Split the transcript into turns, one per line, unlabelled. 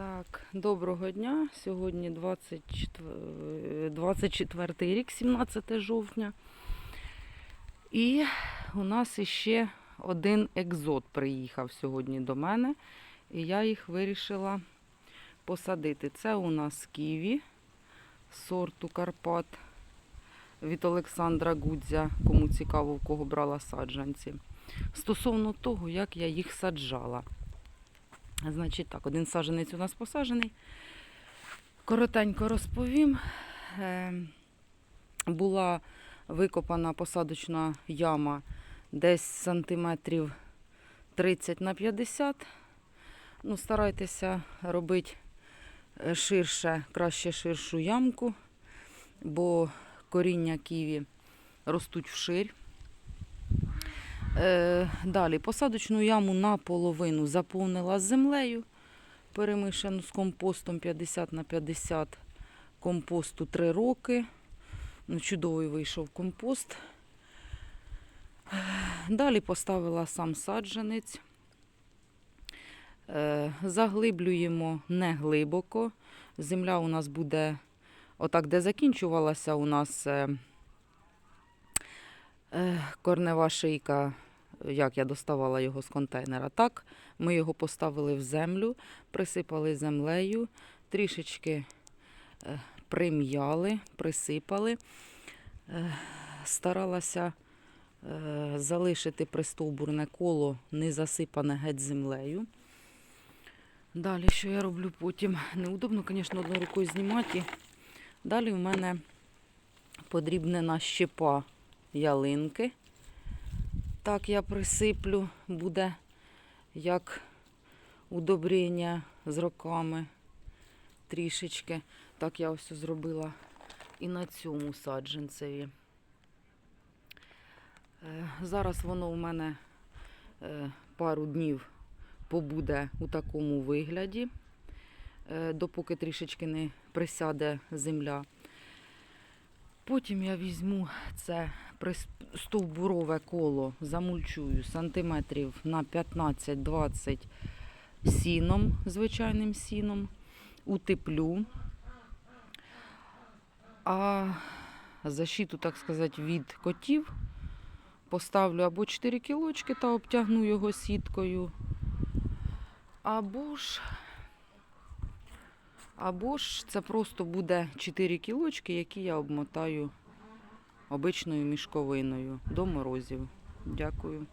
Так, доброго дня. Сьогодні 24, 24 рік, 17 жовтня. І у нас іще один екзот приїхав сьогодні до мене. І я їх вирішила посадити. Це у нас ківі сорту Карпат від Олександра Гудзя, кому цікаво, в кого брала саджанці. Стосовно того, як я їх саджала. Значить так, один саджанець у нас посаджений. Коротенько розповім. Е, Була викопана посадочна яма десь сантиметрів 30 на 50. Ну, старайтеся робити е, ширше, краще ширшу ямку, бо коріння ківі ростуть вширь. Е, далі посадочну яму наполовину заповнила землею, перемішану з компостом 50 на 50 компосту 3 роки. Ну, чудовий вийшов компост. Далі поставила сам саджанець. Е, Заглиблюємо не глибоко. Земля у нас буде, отак, де закінчувалася у нас е, корнева шийка, як я доставала його з контейнера. Так, ми його поставили в землю, присипали землею, трішечки е, прим'яли, присипали. Старалася е, залишити пристовбурне коло, не засипане геть землею. Далі, що я роблю потім? Неудобно, звісно, одною рукою знімати. Далі в мене подрібнена щепа ялинки. Так я присиплю, буде як удобрення з роками трішечки. Так я ось зробила і на цьому саджанцеві. Е, Зараз воно у мене е, пару днів побуде у такому вигляді, е, допоки трішечки не присяде земля. Потім я візьму це стовбурове коло, замульчую сантиметрів на 15-20 сіном, звичайним сіном, утеплю. А защиту, так сказати, від котів поставлю або 4 кілочки та обтягну його сіткою. Або ж, або ж це просто буде 4 кілочки, які я обмотаю обичною мішковиною до морозів. Дякую.